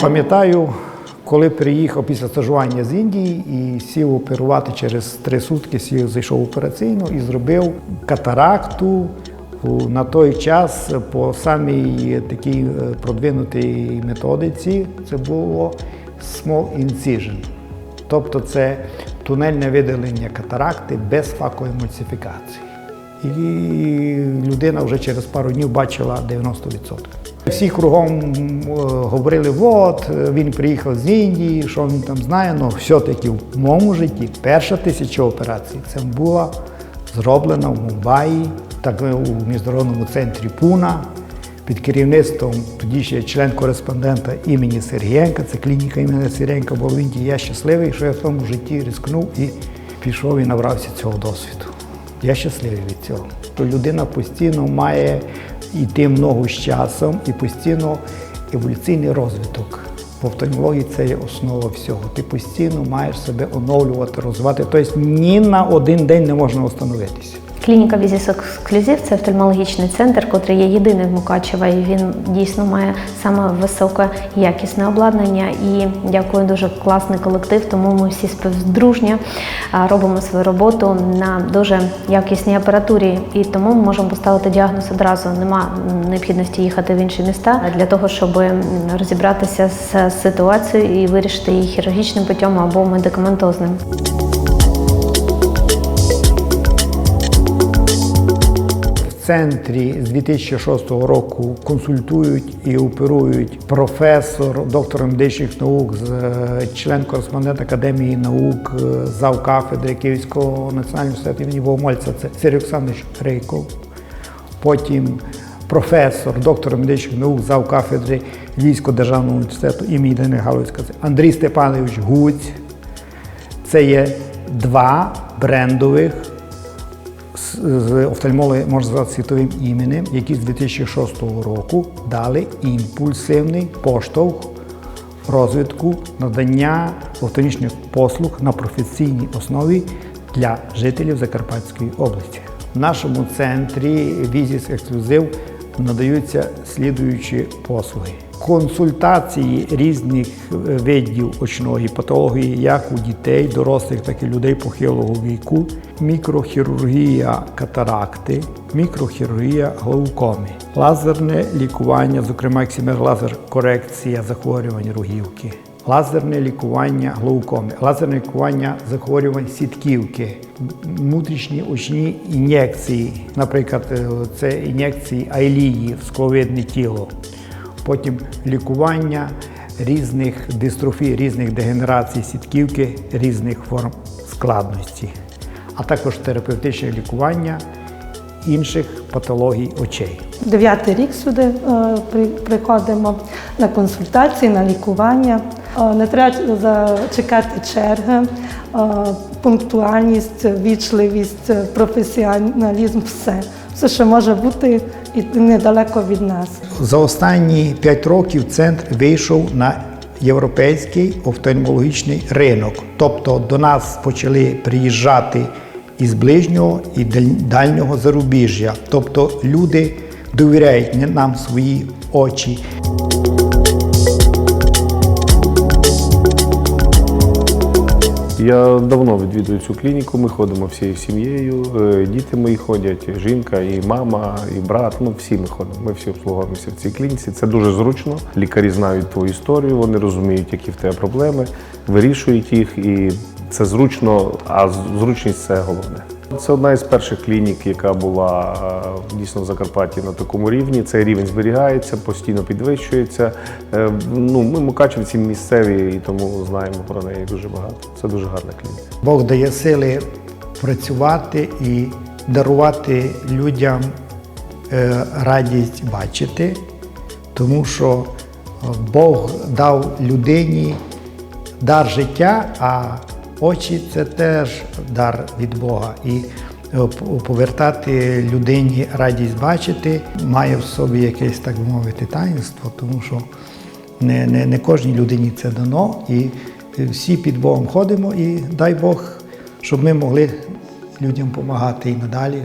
Пам'ятаю, коли приїхав після стажування з Індії і сів оперувати через три сутки, сів, зайшов в операційну і зробив катаракту на той час по самій такій е, продвинутій методиці. Це було small incision. Тобто це тунельне видалення катаракти без факоемульсифікації. І людина вже через пару днів бачила 90%. Всі кругом е, говорили, от він приїхав з Індії, що він там знає. Ну, все-таки в моєму житті перша тисяча операцій це була зроблена в Мумбаї, так е, у міжнародному центрі Пуна під керівництвом тоді ще член-кореспондента імені Сергієнка, це клініка імені Сергієнка була в Індії. Я щасливий, що я в тому житті ризикнув і пішов і набрався цього досвіду. Я щасливий від цього. То людина постійно має йти в ногу з часом і постійно еволюційний розвиток. В офтальмології це є основа всього. Ти постійно маєш себе оновлювати, розвивати. Тобто ні на один день не можна остановитися. Клініка Візіс Ексклюзив це офтальмологічний центр, котрий є єдиний в Мукачева, і він дійсно має саме високе якісне обладнання. І дякую дуже класний колектив. Тому ми всі співдружня робимо свою роботу на дуже якісній апаратурі. І тому ми можемо поставити діагноз одразу. Нема необхідності їхати в інші міста для того, щоб розібратися з ситуацією і вирішити її хірургічним путем або медикаментозним. Центрі з 2006 року консультують і оперують професор, доктор медичних наук, е, член-кореспондент Академії наук, е, зав кафедри Київського національного університету імені Богомольця, це Сергій Олександрович Рейков. Потім професор, доктор медичних наук, зав кафедри Львівського державного університету імені Ірини Галицька, це Андрій Степанович Гуць. Це є два брендових з- офтальмологи, можна сказати, світовим іменем, які з 2006 року дали імпульсивний поштовх розвитку надання офтальмічних послуг на професійній основі для жителів Закарпатської області. В нашому центрі Візіс Ексклюзив надаються слідуючі послуги. Консультації різних е, видів очної патології, як у дітей, дорослих, так і людей похилого віку, мікрохірургія катаракти, мікрохірургія глаукоми, лазерне лікування, зокрема ексімер-лазер корекція захворювань рогівки, лазерне лікування глаукоми, лазерне лікування захворювань сітківки, внутрішні очні ін'єкції, наприклад, е, це ін'єкції айлії в скловидне тіло, потім лікування різних дистрофій, різних дегенерацій сітківки, різних форм складності, а також терапевтичне лікування інших патологій очей. Дев'ятий рік сюди е, при- приходимо на консультації, на лікування. Е, Не треба зачекати черги, е, пунктуальність, вічливість, професіоналізм, все. Все, що може бути і недалеко від нас. За останні 5 років центр вийшов на європейський офтальмологічний ринок. Тобто до нас почали приїжджати із ближнього і даль- дальнього зарубіжжя. Тобто люди довіряють нам свої очі. Я давно відвідую цю клініку. Ми ходимо всією сім'єю. е, Діти мої ходять, жінка, і мама, і брат. Ну всі ми ходимо. Ми всі обслуговуємося в цій клініці. Це дуже зручно. Лікарі знають твою історію, вони розуміють, які в тебе проблеми, вирішують їх, і це зручно. А зручність це головне. Це одна із перших клінік, яка була е, дійсно в Закарпатті на такому рівні. Цей рівень зберігається, постійно підвищується. Е, Ну, ми мукачівці місцеві і тому знаємо про неї дуже багато. Це дуже гарна клініка. Бог дає сили працювати і дарувати людям е, радість бачити, тому що Бог дав людині дар життя, а очі це теж дар від Бога. І е, повертати людині радість бачити має в собі якесь, так би мовити, таїнство, тому що не, не, не кожній людині це дано. І всі під Богом ходимо, і дай Бог, щоб ми могли людям допомагати і надалі.